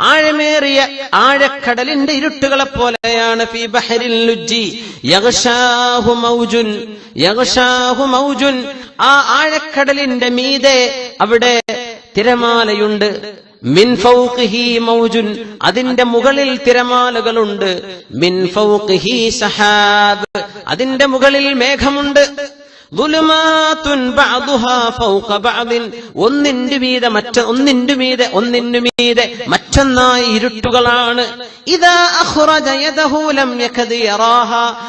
ആഴമേറിയ ആഴക്കടലിന്റെ ഇരുട്ടുകളെ പോലെയാണ് ഫി ബഹരിൽ ലുജ്ജി. യഗ്ഷാഹു മൗജുൻ യഗ്ഷാഹു മൗജുൻ. ആ ആഴക്കടലിന്റെ മീതെ അവിടെ തിരമാലയുണ്ട്. മിൻ ഫൗഖിഹി മൗജുൻ അതിന്റെ മുകളിൽ തിരമാലകളുണ്ട്. മിൻ ഫൗഖിഹി സഹാബ് അതിന്റെ മുകളിൽ മേഘമുണ്ട്. ഒന്നിന്റെ മീതെ മറ്റ ഒന്നിന്റെ മീതെ ഒന്നിന്റെ മീതെ മറ്റൊന്നായി ഇരുട്ടുകളാണ്. ഇതാ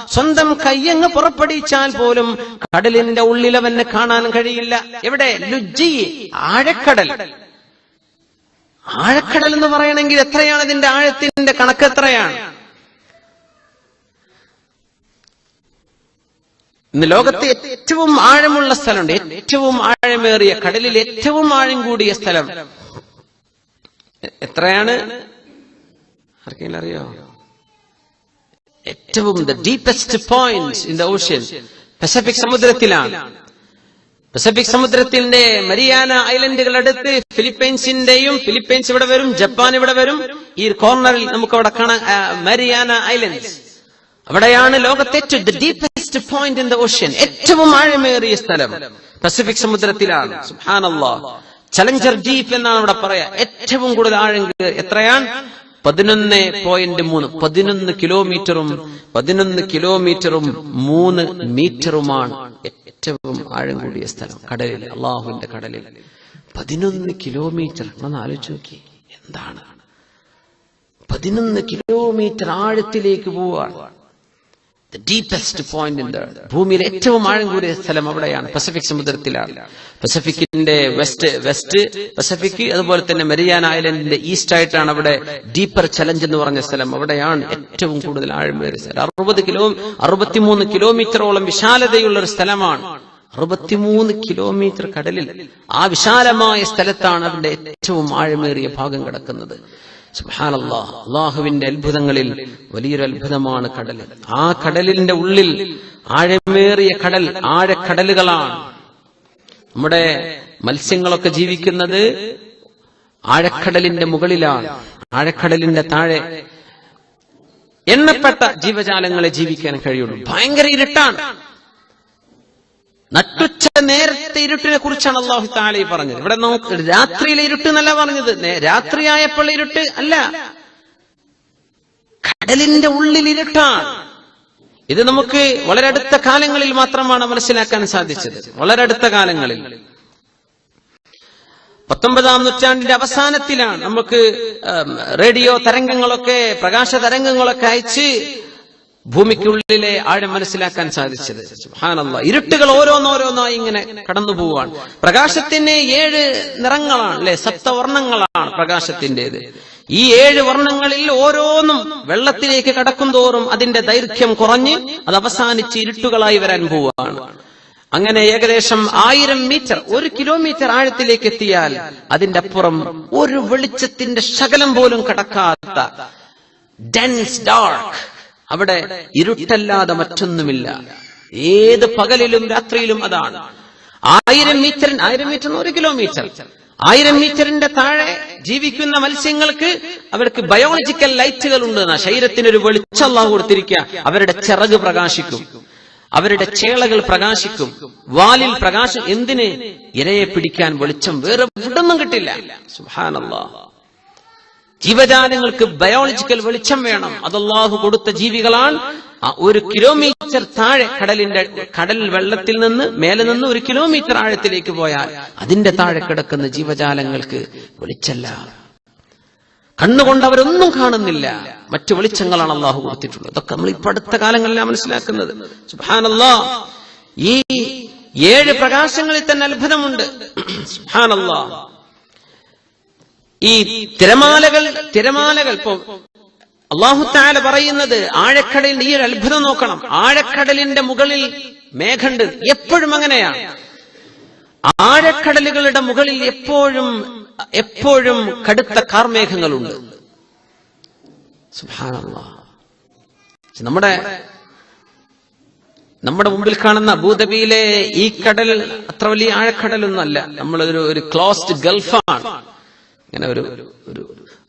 സ്വന്തം കയ്യങ്ങ് പുറപ്പെടിച്ചാൽ പോലും കടലിന്റെ ഉള്ളിൽ കാണാൻ കഴിയില്ല. എവിടെ? ലുജ്ജി ആഴക്കടൽ. ആഴക്കടൽ എന്ന് പറയണമെങ്കിൽ എത്രയാണ് ഇതിന്റെ ആഴത്തിന്റെ കണക്ക് എത്രയാണ്? ഇന്ന് ലോകത്തെ ഏറ്റവും ആഴമുള്ള സ്ഥലമുണ്ട്. ഏറ്റവും ആഴമേറിയ കടലിൽ ഏറ്റവും ആഴം കൂടിയ സ്ഥലം. എത്രയാണ്? ആർക്കെങ്കിലും അറിയോ? ഏറ്റവും the deepest point in the ocean Pacific സമുദ്രത്തിലാണ്. Pacific സമുദ്രത്തിന്റെ മരിയാന ഐലൻഡുകൾ അടുത്ത് ഫിലിപ്പൈൻസിന്റെയും ഫിലിപ്പൈൻസ് ഇവിടെ വരും ജപ്പാൻ ഇവിടെ വരും. ഈ കോർണറിൽ നമുക്ക് അവിടെ കാണാൻ മരിയാന ഐലൻഡ്സ് അവിടെയാണ് ലോകത്തെ ഏറ്റവും deepest point in the ocean ഏറ്റവും ആഴമേറിയ സ്ഥലം. പസഫിക് സമുദ്രത്തിലാണ്. സുബ്ഹാനല്ലാ ചലഞ്ചർ ഡീപ്പ് എന്നാണ് അവിടെ പറയാ. ഏറ്റവും കൂടുതൽ ആഴം എത്രയാണ്? പതിനൊന്ന് പോയിന്റ് മൂന്ന്. പതിനൊന്ന് കിലോമീറ്ററും പതിനൊന്ന് കിലോമീറ്ററും മൂന്ന് മീറ്ററുമാണ് ഏറ്റവും ആഴം കൂടിയ സ്ഥലം. കടലിൽ അള്ളാഹുവിന്റെ കടലിൽ. പതിനൊന്ന് കിലോമീറ്റർ ഒന്ന് ആലോചിച്ച് നോക്കി. എന്താണ്? പതിനൊന്ന് കിലോമീറ്റർ ആഴത്തിലേക്ക് പോവാണ് ഡീപ്പസ്റ്റ് പോയിന്റ് ഭൂമിയിലെ ഏറ്റവും ആഴം കൂടിയ സ്ഥലം അവിടെയാണ് പസഫിക് സമുദ്രത്തിലാണ്. പസഫിക്കിന്റെ വെസ്റ്റ് വെസ്റ്റ് പസഫിക് അതുപോലെ തന്നെ മെരിയാൻ ഐലൻഡിന്റെ ഈസ്റ്റ് ആയിട്ടാണ് അവിടെ ഡീപ്പർ ചലഞ്ച് എന്ന് പറഞ്ഞ സ്ഥലം. അവിടെയാണ് ഏറ്റവും കൂടുതൽ ആഴം ആഴമേറിയ സ്ഥലം അറുപത് കിലോ അറുപത്തിമൂന്ന് കിലോമീറ്ററോളം വിശാലതയുള്ള ഒരു സ്ഥലമാണ്. അറുപത്തിമൂന്ന് കിലോമീറ്റർ കടലിൽ. ആ വിശാലമായ സ്ഥലത്താണ് അതിന്റെ ഏറ്റവും ആഴമേറിയ ഭാഗം കിടക്കുന്നത്. സുബ്ഹാനല്ലാ അള്ളാഹുവിന്റെ അത്ഭുതങ്ങളിൽ വലിയൊരു അത്ഭുതമാണ് കടൽ. ആ കടലിന്റെ ഉള്ളിൽ ആഴമേറിയ കടൽ ആഴക്കടലുകളാണ്. നമ്മുടെ മത്സ്യങ്ങളൊക്കെ ജീവിക്കുന്നത് ആഴക്കടലിന്റെ മുകളിലാണ് ആഴക്കടലിന്റെ താഴെ. എണ്ണപ്പെട്ട ജീവജാലങ്ങളെ ജീവിക്കാൻ കഴിയുള്ളൂ. ഭയങ്കര ഇരുട്ടാണ്. നട്ടുച്ച നേരത്തെ ഇരുട്ടിനെ കുറിച്ചാണ് അള്ളാഹു താലി പറഞ്ഞത്. ഇവിടെ നമുക്ക് രാത്രിയിലെ ഇരുട്ട് എന്നല്ല പറഞ്ഞത്. രാത്രിയായപ്പോൾ ഇരുട്ട് അല്ല. കടലിന്റെ ഉള്ളിൽ ഇരുട്ടാണ്. ഇത് നമുക്ക് വളരെ അടുത്ത കാലങ്ങളിൽ മാത്രമാണ് മനസ്സിലാക്കാൻ സാധിച്ചത്. വളരെ അടുത്ത കാലങ്ങളിൽ. പത്തൊമ്പതാം നൂറ്റാണ്ടിന്റെ അവസാനത്തിലാണ് നമുക്ക് റേഡിയോ തരംഗങ്ങളൊക്കെ പ്രകാശ തരംഗങ്ങളൊക്കെ അയച്ച് ഭൂമിക്കുള്ളിലെ ആഴം മനസ്സിലാക്കാൻ സാധിച്ചത്. സുബ്ഹാനല്ലാഹ് ഇരുട്ടുകൾ ഓരോന്നോരോന്നായി ഇങ്ങനെ കടന്നു പോവാണ് പ്രകാശത്തിന് ഏഴ് നിറങ്ങളാണ് അല്ലെ? സപ്തവർണങ്ങളാണ് പ്രകാശത്തിന്റേത് ഈ ഏഴ് വർണങ്ങളിൽ ഓരോന്നും വെള്ളത്തിലേക്ക് കടക്കും തോറും അതിന്റെ ദൈർഘ്യം കുറഞ്ഞ് അത് അവസാനിച്ച് ഇരുട്ടുകളായി വരാൻ പോവുകയാണ്. അങ്ങനെ ഏകദേശം ആയിരം മീറ്റർ ഒരു കിലോമീറ്റർ ആഴത്തിലേക്ക് എത്തിയാൽ അതിന്റെ അപ്പുറം ഒരു വെളിച്ചത്തിന്റെ ശകലം പോലും കടക്കാത്ത ഡെൻസ് ഡാർക്ക് അവിടെ ഇരുട്ടല്ലാതെ മറ്റൊന്നുമില്ല. ഏത് പകലിലും രാത്രിയിലും അതാണ്. ആയിരം മീറ്റർ ആയിരം മീറ്റർ ഒരു കിലോമീറ്റർ. ആയിരം മീറ്ററിന്റെ താഴെ ജീവിക്കുന്ന മത്സ്യങ്ങൾക്ക് അവർക്ക് ബയോളജിക്കൽ ലൈറ്റുകൾ ഉണ്ട് ശരീരത്തിന് ഒരു വെളിച്ചം അള്ളാഹു കൊടുത്തിരിക്കുക. അവരുടെ ചിറക് പ്രകാശിക്കും. അവരുടെ ചേളകൾ പ്രകാശിക്കും. വാലിൽ പ്രകാശം എന്തിന്? ഇരയെ പിടിക്കാൻ വെളിച്ചം വേറെ എവിടൊന്നും കിട്ടില്ല. സുഹാനല്ലാഹ് ജീവജാലങ്ങൾക്ക് ബയോളജിക്കൽ വെളിച്ചം വേണം. അതല്ലാഹു കൊടുത്ത ജീവികളാണ് ഒരു കിലോമീറ്റർ താഴെ കടലിന്റെ കടൽ വെള്ളത്തിൽ നിന്ന് മേലെ നിന്ന് ഒരു കിലോമീറ്റർ ആഴത്തിലേക്ക് പോയാൽ അതിന്റെ താഴെ കിടക്കുന്ന ജീവജാലങ്ങൾക്ക് വെളിച്ചല്ല. കണ്ണുകൊണ്ട് അവരൊന്നും കാണുന്നില്ല. മറ്റു വെളിച്ചങ്ങളാണ് അള്ളാഹു കൊടുത്തിട്ടുള്ളത്. അതൊക്കെ നമ്മൾ ഇപ്പൊ അടുത്ത കാലങ്ങളിലാണ് മനസ്സിലാക്കുന്നത്. സുഹാനല്ലാ ഈ ഏഴ് പ്രകാശങ്ങളിൽ തന്നെ അത്ഭുതമുണ്ട്. സുഹാനല്ലാ ഈ തിരമാലകൾ തിരമാലകൾ ഇപ്പോ അള്ളാഹുത്താല പറയുന്നത് ആഴക്കടലിൽ ഈ ഒരു അത്ഭുതം നോക്കണം. ആഴക്കടലിന്റെ മുകളിൽ മേഘണ്ട് എപ്പോഴും അങ്ങനെയാണ് ആഴക്കടലുകളുടെ മുകളിൽ എപ്പോഴും എപ്പോഴും കടുത്ത കാർമേഘങ്ങളുണ്ട്. നമ്മുടെ നമ്മുടെ മുമ്പിൽ കാണുന്ന അബൂദബിയിലെ ഈ കടൽ അത്ര വലിയ ആഴക്കടലൊന്നും അല്ല നമ്മളൊരു ഒരു ക്ലോസ്ഡ് ഗൾഫാണ്. ഇങ്ങനെ ഒരു ഒരു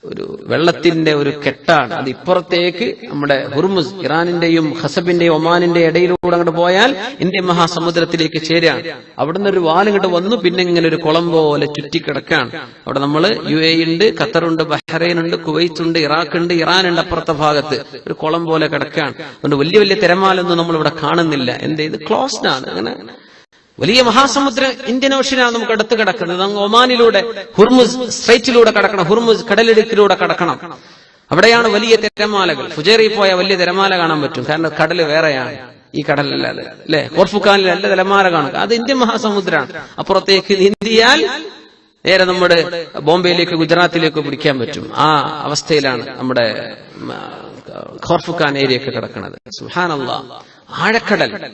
ഒരു വെള്ളത്തിന്റെ ഒരു കെട്ടാണ്. അത് ഇപ്പുറത്തേക്ക് നമ്മുടെ ഹുർമുസ് ഇറാനിന്റെയും ഹസബിന്റെയും ഒമാനിന്റെ ഇടയിലൂടെ അങ്ങോട്ട് പോയാൽ ഇന്ത്യൻ മഹാസമുദ്രത്തിലേക്ക് ചേരാണ് അവിടുന്ന് ഒരു വാലിങ്ങോട്ട് വന്നു പിന്നെ ഇങ്ങനെ ഒരു കുളം പോലെ ചുറ്റിക്കിടക്കാണ്. അവിടെ നമ്മൾ യു എ ഉണ്ട് ഖത്തറുണ്ട് ബഹ്റൈൻ ഉണ്ട് കുവൈത്ത് ഉണ്ട് ഇറാഖ് ഉണ്ട് ഇറാൻ ഉണ്ട് അപ്പുറത്തെ ഭാഗത്ത്. ഒരു കുളം പോലെ കിടക്കാണ്. അതുകൊണ്ട് വലിയ വലിയ തിരമാലൊന്നും നമ്മൾ ഇവിടെ കാണുന്നില്ല. എന്ത് ഇത് ക്ലോസ്ഡ് ആണ്. അങ്ങനെ വലിയ മഹാസമുദ്ര ഇന്ത്യൻ ഓഷ്യനാണ് നമുക്ക് അടുത്ത് കിടക്കുന്നത്. ഒമാനിലൂടെ ഹുർമുസ് സ്ട്രൈറ്റിലൂടെ കടക്കണം. ഹുർമുസ് കടലിടുക്കിലൂടെ കടക്കണം. അവിടെയാണ് വലിയ തിരമാലകൾ. ഫുജേറി പോയ വലിയ തിരമാല കാണാൻ പറ്റും. കാരണം കടൽ വേറെയാണ്. ഈ കടലല്ലാതെ അല്ലെ? നല്ല തിരമാല കാണുക അത് ഇന്ത്യൻ മഹാസമുദ്രമാണ് അപ്പുറത്തേക്ക് ഇന്ത്യയാൽ നേരെ നമ്മുടെ ബോംബെയിലേക്ക് ഗുജറാത്തിലേക്ക് പിടിക്കാൻ പറ്റും. ആ അവസ്ഥയിലാണ് നമ്മുടെ ഖോർഫുഖാൻ ഏരിയ ഒക്കെ കിടക്കുന്നത്. സുഹാനല്ല ആഴക്കടൽ.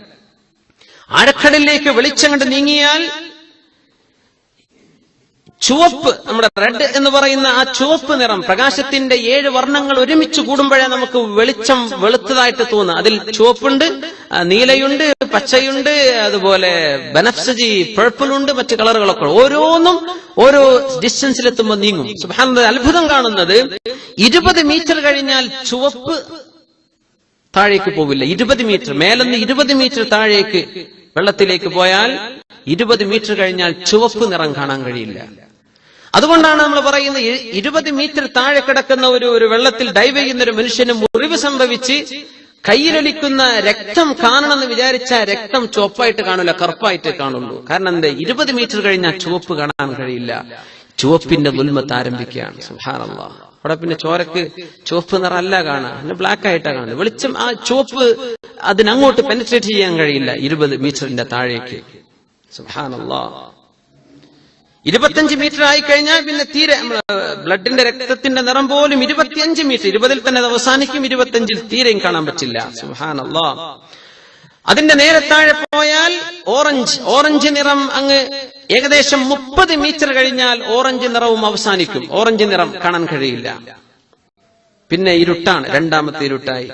ആഴക്കടലിലേക്ക് വെളിച്ചം കണ്ട് നീങ്ങിയാൽ ചുവപ്പ് നമ്മുടെ റെഡ് എന്ന് പറയുന്ന ആ ചുവപ്പ് നിറം പ്രകാശത്തിന്റെ ഏഴ് വർണങ്ങൾ ഒരുമിച്ച് കൂടുമ്പോഴേ നമുക്ക് വെളിച്ചം വെളുത്തതായിട്ട് തോന്നുക അതിൽ ചുവപ്പുണ്ട് നീലയുണ്ട് പച്ചയുണ്ട് അതുപോലെ ബനഫ്സജി പർപ്പിൾ ഉണ്ട് മറ്റു കളറുകളൊക്കെ ഓരോന്നും ഓരോ ഡിസ്റ്റൻസിലെത്തുമ്പോൾ നീങ്ങും. സുബ്ഹാനല്ലാഹ്, അത്ഭുതം കാണുന്നത് ഇരുപത് മീറ്റർ കഴിഞ്ഞാൽ ചുവപ്പ് താഴേക്ക് പോവില്ല. ഇരുപത് മീറ്റർ. മേലെന്ന് ഇരുപത് മീറ്റർ താഴേക്ക് വെള്ളത്തിലേക്ക് പോയാൽ ഇരുപത് മീറ്റർ കഴിഞ്ഞാൽ ചുവപ്പ് നിറം കാണാൻ കഴിയില്ല. അതുകൊണ്ടാണ് നമ്മൾ പറയുന്നത് ഇരുപത് മീറ്റർ താഴെ കിടക്കുന്ന ഒരു ഒരു വെള്ളത്തിൽ ഡൈവ് ചെയ്യുന്ന ഒരു മനുഷ്യന് മുറിവ് സംഭവിച്ച് കയ്യിലൊലിക്കുന്ന രക്തം കാണണമെന്ന് വിചാരിച്ച രക്തം ചുവപ്പായിട്ട് കാണില്ല കറുപ്പായിട്ട് കാണുള്ളൂ. കാരണം എന്താ? ഇരുപത് മീറ്റർ കഴിഞ്ഞാൽ ചുവപ്പ് കാണാൻ കഴിയില്ല. ചുവപ്പിന്റെ മുൽമത്ത് ആരംഭിക്കുകയാണ്. സുഹാനല്ലാ അവിടെ പിന്നെ ചോരക്ക് ചുവപ്പ് നിറമല്ല കാണാ പിന്നെ ബ്ലാക്ക് ആയിട്ടാ കാണുന്നത്. വെളിച്ചം ആ ചുവപ്പ് അതിനങ്ങോട്ട് പെനിട്രേറ്റ് ചെയ്യാൻ കഴിയില്ല. ഇരുപത് മീറ്ററിന്റെ താഴേക്ക്. സുഹാനല്ലാ ഇരുപത്തഞ്ച് മീറ്റർ ആയി കഴിഞ്ഞാൽ പിന്നെ തീരെ ബ്ലഡിന്റെ രക്തത്തിന്റെ നിറം പോലും ഇരുപത്തിയഞ്ച് മീറ്റർ. ഇരുപതിൽ തന്നെ അവസാനിക്കും ഇരുപത്തിയഞ്ചിൽ തീരെയും കാണാൻ പറ്റില്ല. സുഹാനല്ലാ അതിന്റെ നേരെ താഴെ പോയാൽ ഓറഞ്ച് ഓറഞ്ച് നിറം അങ്ങ് ഏകദേശം മുപ്പത് മീറ്റർ കഴിഞ്ഞാൽ ഓറഞ്ച് നിറവും അവസാനിക്കും. ഓറഞ്ച് നിറം കാണാൻ കഴിയില്ല. പിന്നെ ഇരുട്ടാണ്. രണ്ടാമത്തെ ഇരുട്ടായി.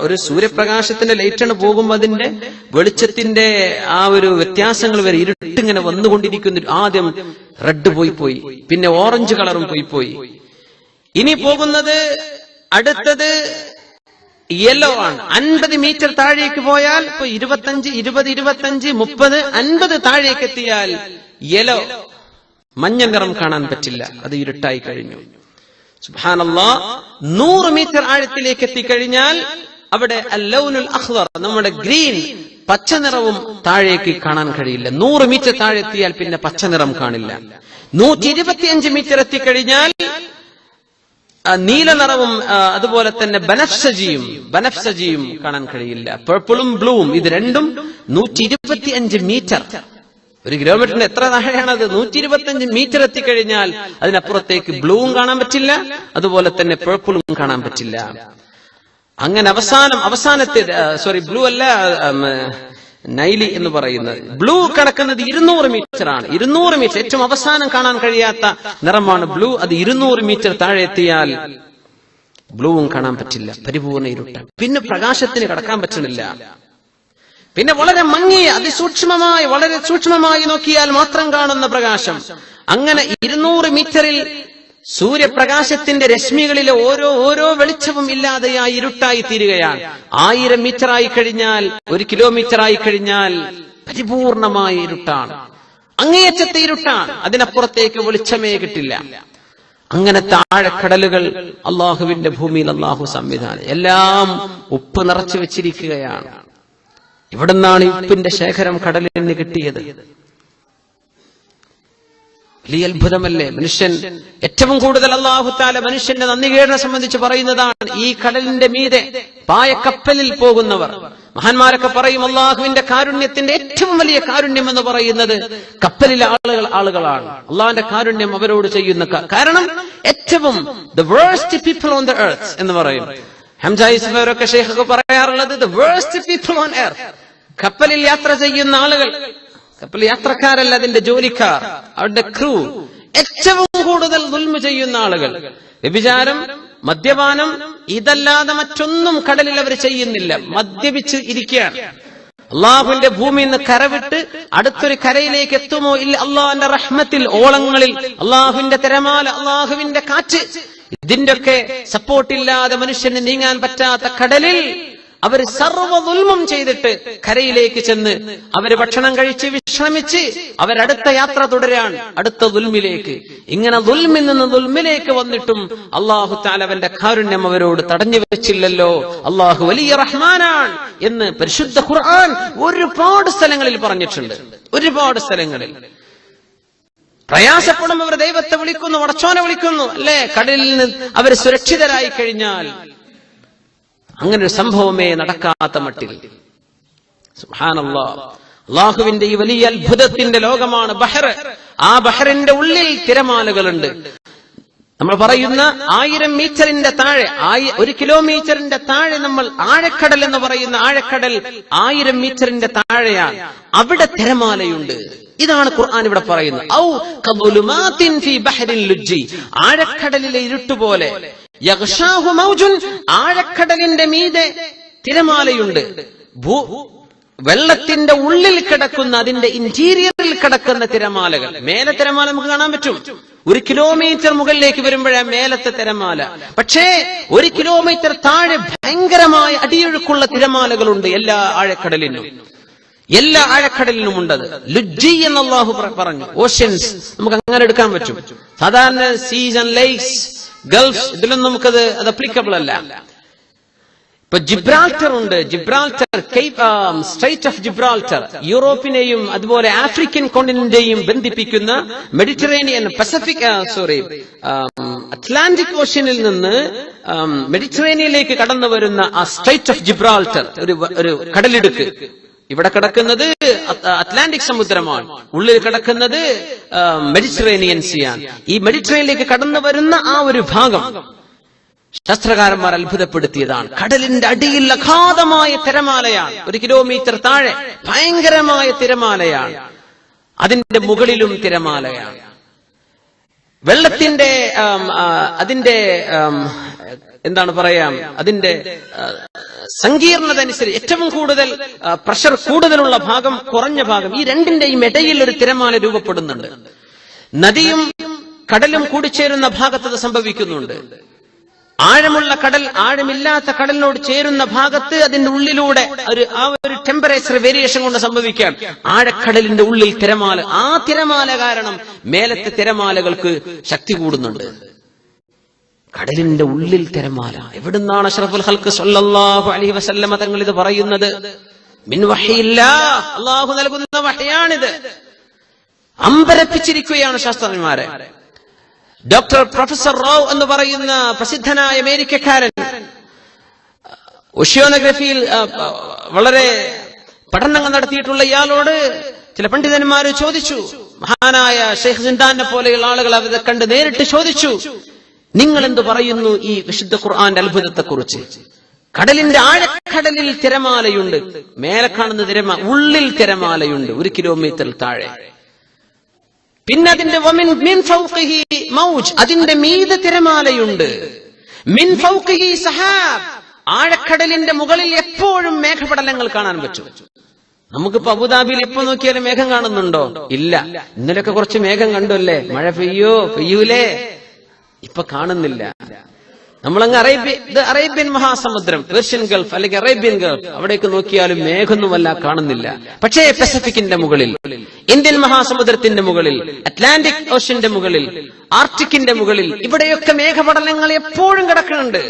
ഒരു സൂര്യപ്രകാശത്തിന്റെ ലൈറ്റാണ് പോകുമ്പോൾ അതിന്റെ വെളിച്ചത്തിന്റെ ആ ഒരു വ്യത്യാസങ്ങൾ വരെ ഇരുട്ടിങ്ങനെ വന്നുകൊണ്ടിരിക്കുന്നു. ആദ്യം റെഡ് പോയി പോയി. പിന്നെ ഓറഞ്ച് കളറും പോയി പോയി. ഇനി പോകുന്നത് അടുത്തത് യെല്ലോ ആണ്. അൻപത് മീറ്റർ താഴേക്ക് പോയാൽ ഇപ്പൊ ഇരുപത്തഞ്ച് ഇരുപത് ഇരുപത്തഞ്ച് മുപ്പത് അൻപത് താഴേക്ക് എത്തിയാൽ യെലോ മഞ്ഞ നിറം കാണാൻ പറ്റില്ല. അത് ഇരുട്ടായി കഴിഞ്ഞു. സുബ്ഹാനല്ലാ നൂറ് മീറ്റർ ആഴത്തിലേക്ക് എത്തിക്കഴിഞ്ഞാൽ അവിടെ അഖ്ദർ നമ്മുടെ ഗ്രീൻ പച്ച നിറവും താഴേക്ക് കാണാൻ കഴിയില്ല. നൂറ് മീറ്റർ താഴെത്തിയാൽ പിന്നെ പച്ച നിറം കാണില്ല. നൂറ്റി ഇരുപത്തിയഞ്ച് മീറ്റർ എത്തിക്കഴിഞ്ഞാൽ നീല നിറവും അതുപോലെ തന്നെ ബനഫ്സജിയും ബനഫ്സജിയും കാണാൻ കഴിയില്ല. പേർപ്പിളും ബ്ലൂവും ഇത് രണ്ടും നൂറ്റി ഇരുപത്തി അഞ്ച് മീറ്റർ ഒരു കിലോമീറ്ററിന് എത്ര താഴെയാണത്? നൂറ്റി ഇരുപത്തി അഞ്ച് മീറ്റർ എത്തിക്കഴിഞ്ഞാൽ അതിനപ്പുറത്തേക്ക് ബ്ലൂവും കാണാൻ പറ്റില്ല അതുപോലെ തന്നെ പേർപ്പിളും കാണാൻ പറ്റില്ല. അങ്ങനെ അവസാനം അവസാനത്തെ സോറി ബ്ലൂ അല്ല നൈലി എന്ന് പറയുന്നത് ബ്ലൂ കിടക്കുന്നത് ഇരുന്നൂറ് മീറ്റർ ആണ് ഇരുന്നൂറ് മീറ്റർ. ഏറ്റവും അവസാനം കാണാൻ കഴിയാത്ത നിറമാണ് ബ്ലൂ. അത് ഇരുന്നൂറ് മീറ്റർ താഴെ എത്തിയാൽ ബ്ലൂവും കാണാൻ പറ്റില്ല. പരിപൂർണ ഇരുട്ടാണ് പിന്നെ പ്രകാശത്തിന് കടക്കാൻ പറ്റണില്ല പിന്നെ വളരെ മങ്ങിയ അതിസൂക്ഷ്മമായി വളരെ സൂക്ഷ്മമായി നോക്കിയാൽ മാത്രം കാണുന്ന പ്രകാശം. അങ്ങനെ ഇരുന്നൂറ് മീറ്ററിൽ സൂര്യപ്രകാശത്തിന്റെ രശ്മികളിലെ ഓരോ ഓരോ വെളിച്ചവും ഇല്ലാതെയായി ഇരുട്ടായി തീരുകയാണ്. ആയിരം മീറ്റർ ആയി കഴിഞ്ഞാൽ ഒരു കിലോമീറ്റർ ആയി കഴിഞ്ഞാൽ പരിപൂർണമായ ഇരുട്ടാണ്. അങ്ങേയറ്റത്തെ ഇരുട്ടാണ്. അതിനപ്പുറത്തേക്ക് വെളിച്ചമേ കിട്ടില്ല. അങ്ങനെ താഴെക്കടലുകൾ അള്ളാഹുവിന്റെ ഭൂമിയിൽ അള്ളാഹു സംവിധാനം. എല്ലാം ഉപ്പ് നിറച്ചു വെച്ചിരിക്കുകയാണ്. ഇവിടുന്നാണ് നിന്നാണ് ഉപ്പിന്റെ ശേഖരം കടലിൽ നിന്ന് കിട്ടിയത്. വലിയ അത്ഭുതമല്ലേ? മനുഷ്യൻ ഏറ്റവും കൂടുതൽ അള്ളാഹുത്താല മനുഷ്യന്റെ നന്ദികേടിനെ സംബന്ധിച്ച് പറയുന്നതാണ് ഈ കടലിന്റെ മീതെ പായക്കപ്പലിൽ പോകുന്നവർ. മഹാന്മാരൊക്കെ പറയും അള്ളാഹുവിന്റെ കാരുണ്യത്തിന്റെ ഏറ്റവും വലിയ കാരുണ്യം എന്ന് പറയുന്നത് കപ്പലിലെ ആളുകൾ ആളുകളാണ്. അള്ളാഹിന്റെ കാരുണ്യം അവരോട് ചെയ്യുന്ന കാരണം ഏറ്റവും the worst people on the earth എന്ന് പറയും. ഹംസായിസ്മരൊക്കെ ഷെയ്ഖൊക്കെ പറയാറുള്ളത് the worst people on earth കപ്പലിൽ യാത്ര ചെയ്യുന്ന ആളുകൾ കപ്പൽ യാത്രക്കാരല്ല അതിന്റെ ജോലിക്കാർ. അവരുടെ ക്രൂ. ഏറ്റവും കൂടുതൽ ദുൽമ ചെയ്യുന്ന ആളുകൾ. വ്യഭിചാരം മദ്യപാനം ഇതല്ലാതെ മറ്റൊന്നും കടലിൽ അവർ ചെയ്യുന്നില്ല. മദ്യപിച്ച് ഇരിക്കുകയാണ്. അള്ളാഹുവിന്റെ ഭൂമിയിൽ നിന്ന് കരവിട്ട് അടുത്തൊരു കരയിലേക്ക് എത്തുമോ? ഇല്ല അള്ളാഹുന്റെ റഹ്മത്തിൽ ഓളങ്ങളിൽ അള്ളാഹുവിന്റെ തിരമാല അള്ളാഹുവിന്റെ കാറ്റ്. ഇതിന്റെയൊക്കെ സപ്പോർട്ടില്ലാതെ മനുഷ്യന് നീങ്ങാൻ പറ്റാത്ത കടലിൽ അവർ സർവ ദുൽമും ചെയ്തിട്ട് കരയിലേക്ക് ചെന്ന് അവർ ഭക്ഷണം കഴിച്ച് വിശ്രമിച്ച് അവരടുത്ത യാത്ര തുടരാൻ അടുത്ത ദുൽമിലേക്ക്. ഇങ്ങനെ ദുൽമിൽ നിന്ന് ദുൽമിലേക്ക് വന്നിട്ടും അള്ളാഹു താലവന്റെ കാരുണ്യം അവരോട് തടഞ്ഞു വെച്ചില്ലല്ലോ. അള്ളാഹു വലിയ റഹ്മാനാണ് എന്ന് പരിശുദ്ധ ഖുർആൻ ഒരുപാട് സ്ഥലങ്ങളിൽ പറഞ്ഞിട്ടുണ്ട്. ഒരുപാട് സ്ഥലങ്ങളിൽ. പ്രയാസപ്പെടും അവർ ദൈവത്തെ വിളിക്കുന്നു വടച്ചോനെ വിളിക്കുന്നു. അല്ലേ? കടലിൽ നിന്ന് അവർ സുരക്ഷിതരായി കഴിഞ്ഞാൽ അങ്ങനെ ഒരു സംഭവമേ നടക്കാത്ത മട്ടിൽ. അള്ളാഹുവിന്റെ ഈ വലിയ അത്ഭുതത്തിന്റെ ലോകമാണ് ബഹർ ആ ബഹറിന്റെ ഉള്ളിൽ തിരമാലകളുണ്ട്. നമ്മൾ പറയുന്ന ആയിരം മീറ്ററിന്റെ താഴെ ഒരു കിലോമീറ്ററിന്റെ താഴെ നമ്മൾ ആഴക്കടൽ എന്ന് പറയുന്ന ആഴക്കടൽ ആയിരം മീറ്ററിന്റെ താഴെയാണ്. അവിടെ തിരമാലയുണ്ട്. ഇതാണ് ഖുർആൻ ഇവിടെ പറയുന്നത്. ഔ ആഴക്കടലിലെ ഇരുട്ടുപോലെ. ആഴക്കടലിന്റെ മീതെ തിരമാലയുണ്ട്. ഭൂ വെള്ളത്തിന്റെ ഉള്ളിൽ കിടക്കുന്ന അതിന്റെ ഇന്റീരിയറിൽ കിടക്കുന്ന തിരമാലകൾ. മേലെ തിരമാല നമുക്ക് കാണാൻ പറ്റും. ഒരു കിലോമീറ്റർ മുകളിലേക്ക് വരുമ്പോഴേ മേലത്തെ തിരമാല. പക്ഷേ ഒരു കിലോമീറ്റർ താഴെ ഭയങ്കരമായ അടിയൊഴുക്കുള്ള തിരമാലകളുണ്ട് എല്ലാ ആഴക്കടലിനും. എല്ലാ ആഴക്കടലിനും ഉണ്ടത് ലുജ്ജി എന്ന് പറഞ്ഞു. ഓഷ്യൻസ് നമുക്ക് അങ്ങനെ എടുക്കാൻ പറ്റും. സാധാരണ സീസൺ ലേക്സ് ഗൾഫ് ഇതിലൊന്നും നമുക്കത് അത് അപ്ലിക്കബിൾ അല്ല. ഇപ്പൊ ജിബ്രാൾട്ടർ ഉണ്ട്. ജിബ്രാൾട്ടർ സ്ട്രൈറ്റ് ഓഫ് ജിബ്രാൾട്ടർ യൂറോപ്പിനെയും അതുപോലെ ആഫ്രിക്കൻ കോണ്ടിനെന്റിനെയും ബന്ധിപ്പിക്കുന്ന മെഡിറ്ററേനിയൻ പസഫിക് സോറി അറ്റ്ലാന്റിക് ഓഷ്യനിൽ നിന്ന് മെഡിറ്ററേനിയയിലേക്ക് കടന്നു വരുന്ന ആ സ്ട്രൈറ്റ് ഓഫ് ജിബ്രാൾട്ടർ ഒരു ഒരു കടലിടുക്ക്. ഇവിടെ കിടക്കുന്നത് അറ്റ്ലാന്റിക് സമുദ്രമാണ്. ഉള്ളിൽ കിടക്കുന്നത് മെഡിറ്ററേനിയൻ സിയാണ് ഈ മെഡിറ്ററേനിയനിലേക്ക് കടന്നു വരുന്ന ആ ഒരു ഭാഗം ശാസ്ത്രകാരന്മാർ അത്ഭുതപ്പെടുത്തിയതാണ്. കടലിന്റെ അടിയിൽ അഗാധമായ തിരമാലയാണ്. ഒരു കിലോമീറ്റർ താഴെ ഭയങ്കരമായ തിരമാലയാണ്. അതിന്റെ മുകളിലും തിരമാലയാണ്. വെള്ളത്തിന്റെ അതിന്റെ എന്താണ് പറയാം? അതിന്റെ സങ്കീർണത അനുസരിച്ച് ഏറ്റവും കൂടുതൽ പ്രഷർ കൂടുതലുള്ള ഭാഗം കുറഞ്ഞ ഭാഗം ഈ രണ്ടിന്റെയും ഇടയിൽ ഒരു തിരമാല രൂപപ്പെടുന്നുണ്ട്. നദിയും കടലും കൂടിച്ചേരുന്ന ഭാഗത്ത് സംഭവിക്കുന്നുണ്ട്. ആഴമുള്ള കടൽ ആഴമില്ലാത്ത കടലിനോട് ചേരുന്ന ഭാഗത്ത് അതിന്റെ ഉള്ളിലൂടെ ഒരു ആ ഒരു ടെമ്പറേച്ചർ വേരിയേഷൻ കൊണ്ട് സംഭവിക്കാൻ ആഴക്കടലിന്റെ ഉള്ളിൽ തിരമാല ആ തിരമാല കാരണം മേലത്തെ തിരമാലകൾക്ക് ശക്തി കൂടുന്നുണ്ട്. കടലിന്റെ ഉള്ളിൽ തിരമാല. എവിടുന്നാണ് അഷ്റഫുൽ ഹൽക്ക് സല്ലല്ലാഹു അലൈഹി വസല്ലമ തങ്ങൾ ഇത് പറയുന്നത്? മിൻ അള്ളാഹു നൽകുന്ന വഹയാണിത്. അമ്പരപ്പിച്ചിരിക്കുകയാണ് ശാസ്ത്രജ്ഞന്മാരെ. ഡോക്ടർ പ്രൊഫസർ റാവ് എന്ന് പറയുന്ന പ്രസിദ്ധനായ അമേരിക്കക്കാരൻ ആ, വളരെ പഠനങ്ങൾ നടത്തിയിട്ടുള്ള ഇയാളോട് ചില പണ്ഡിതന്മാർ ചോദിച്ചു. മഹാനായ ഷെയ്ഖ് സിന്ദാനെ പോലെയുള്ള ആളുകൾ അവരെ കണ്ട് നേരിട്ട് ചോദിച്ചു. നിങ്ങൾ എന്ത് പറയുന്നു ഈ വിശുദ്ധ ഖുർആന്റെ അത്ഭുതത്തെക്കുറിച്ച്? കടലിന്റെ ആഴക്കടലിൽ തിരമാലയുണ്ട്. മേലെ കാണുന്ന തിരമാ ഉള്ളിൽ തിരമാലയുണ്ട് ഒരു കിലോമീറ്റർ താഴെ. പിന്നെ അതിന്റെ മൗജ് അതിന്റെ മീതെ തിരമാലയുണ്ട്. മിൻ സഹാബ് ആഴക്കടലിന്റെ മുകളിൽ എപ്പോഴും മേഘപടലങ്ങൾ കാണാൻ പറ്റും. നമുക്കിപ്പോ അബുദാബിയിൽ എപ്പോ നോക്കിയാലും മേഘം കാണുന്നുണ്ടോ? ഇല്ല. ഇന്നലെയൊക്കെ കുറച്ച് മേഘം കണ്ടല്ലേ മഴ പെയ്യോ? പെയ്യൂലേ? ഇപ്പൊ കാണുന്നില്ല. നമ്മളങ്ങ് അറേബ്യ ഇത് അറേബ്യൻ മഹാസമുദ്രം പേർഷ്യൻ ഗൾഫ് അല്ലെങ്കിൽ അറേബ്യൻ ഗൾഫ് അവിടേക്ക് നോക്കിയാലും മേഘൊന്നുമല്ല കാണുന്നില്ല. പക്ഷേ പസഫിക്കിന്റെ മുകളിൽ ഇന്ത്യൻ മഹാസമുദ്രത്തിന്റെ മുകളിൽ അറ്റ്ലാന്റിക് ഓഷ്യന്റെ മുകളിൽ ആർട്ടിക്കിന്റെ മുകളിൽ ഇവിടെയൊക്കെ മേഘപടലങ്ങൾ എപ്പോഴും കിടക്കുന്നുണ്ട്.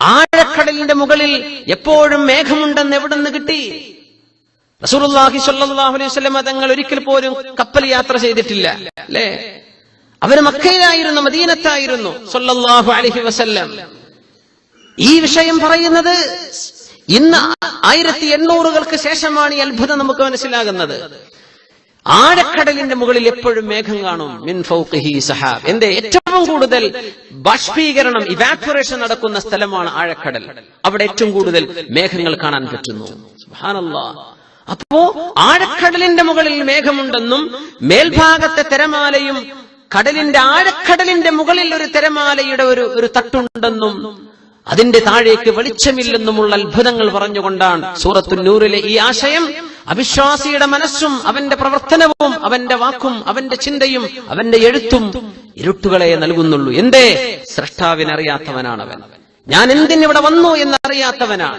ആഴക്കടലിന്റെ മുകളിൽ എപ്പോഴും മേഘമുണ്ടെന്ന് എവിടെ നിന്ന് കിട്ടി സ്വല്ലല്ലാഹു അലൈഹി വസല്ലമ തങ്ങൾ ഒരിക്കൽ പോലും കപ്പൽ യാത്ര ചെയ്തിട്ടില്ല അല്ലേ? അവർ മക്കയിലായിരുന്നു മദീനത്തായിരുന്നു. സൊല്ലാഹു അലഹി വസല്ലം. ഈ വിഷയം പറയുന്നത് ഇന്ന് ആയിരത്തി എണ്ണൂറുകൾക്ക് ശേഷമാണ് ഈ അത്ഭുതം നമുക്ക് മനസ്സിലാകുന്നത്. ആഴക്കടലിന്റെ മുകളിൽ എപ്പോഴും മേഘം കാണും. മിൻ ഫൗഖിഹി സഹാബ്. എന്റെ ഏറ്റവും കൂടുതൽ ബാഷ്പീകരണം ഇവാക്യുറേഷൻ നടക്കുന്ന സ്ഥലമാണ് ആഴക്കടൽ. അവിടെ ഏറ്റവും കൂടുതൽ മേഘങ്ങൾ കാണാൻ പറ്റുന്നു. അപ്പോ ആഴക്കടലിന്റെ മുകളിൽ മേഘമുണ്ടെന്നും മേൽഭാഗത്തെ തിരമാലയും കടലിന്റെ ആഴക്കടലിന്റെ മുകളിൽ ഒരു തിരമാലയുടെ ഒരു ഒരു തട്ടുണ്ടെന്നും അതിന്റെ താഴേക്ക് വെളിച്ചമില്ലെന്നുമുള്ള അത്ഭുതങ്ങൾ പറഞ്ഞുകൊണ്ടാണ് സൂറത്തു നൂറിലെ ഈ ആശയം. അവിശ്വാസിയുടെ മനസ്സും അവന്റെ പ്രവർത്തനവും അവന്റെ വാക്കും അവന്റെ ചിന്തയും അവന്റെ എഴുത്തും ഇരുട്ടുകളെ നൽകുന്നുള്ളൂ. എന്തേ? സൃഷ്ടാവിനറിയാത്തവനാണ് അവൻ ഞാൻ എന്തിനിവിടെ വന്നു എന്നറിയാത്തവനാണ്.